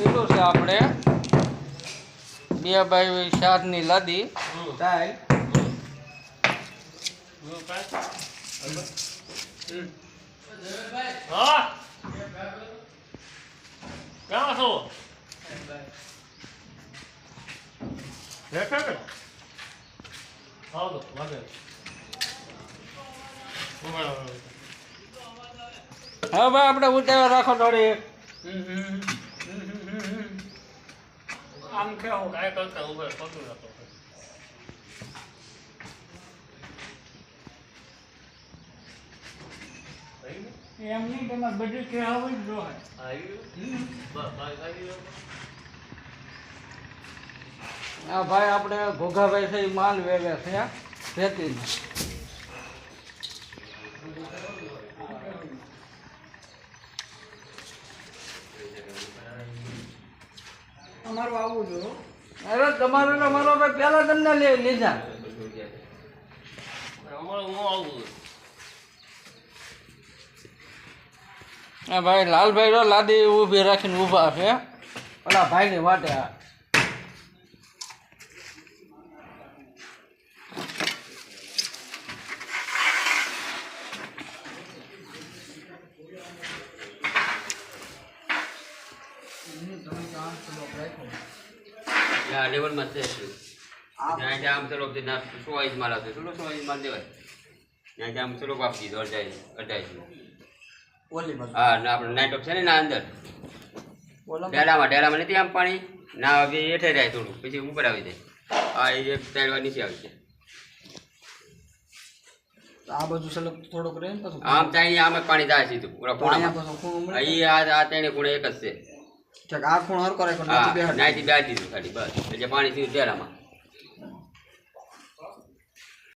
પીલું છે આપણે. બે બાયની લાદી. ક્યાં છો? આવો વાગે. હવે ભાઈ આપણે ઉતાવળ રાખો થોડી. આમ કેવું કાંઈ કરતા ઊભા પકડી રાખો થઈ ગયું? એમ નહીં તમારે બધું કહેવું જ ગયું. આ ભાઈ આપણે ઘોઘાભાઈ છે ઈ માલ વેવે છે ખેતીનો અમારું આવવું જો અરે તમારે ને મારો ભાઈ પહેલા તમને લે લીધા. અમારે આવું ભાઈ, લાલભાઈ લાદી ઊભી રાખીને ઊભા છે. ઓલા ભાઈની વાટે ના લેવલમાં છે ત્યાં જામ ચલો સો ઇંચ આવશે. સો ઇંચ દેવાય. ત્યાં જામ ચલો આપી દીધો અઢાઈ અઢાઈ હા ના આપણે નાઇટ છે ને ના અંદર. ડેરામાં ડેરામાં નથી આમ પાણી? ના હવે હેઠે જાય થોડું પછી ઉપર આવી જાય. હા એ ટાઈડવા નીચે આવી જાય. આ બધું સલગ થોડોક રહે ને આમ ત્યાં આમ પાણી જાય સીધું. પૂરા ખૂણા અહીં આ ત્રણે તેને એક જ છે. ઠીક આ ખૂણ હરકો રાખ્યો હા નાથી બેહાડ નાઈથી બેસી દીધું ખાલી બસ. એટલે પાણી સીધું ડેરામાં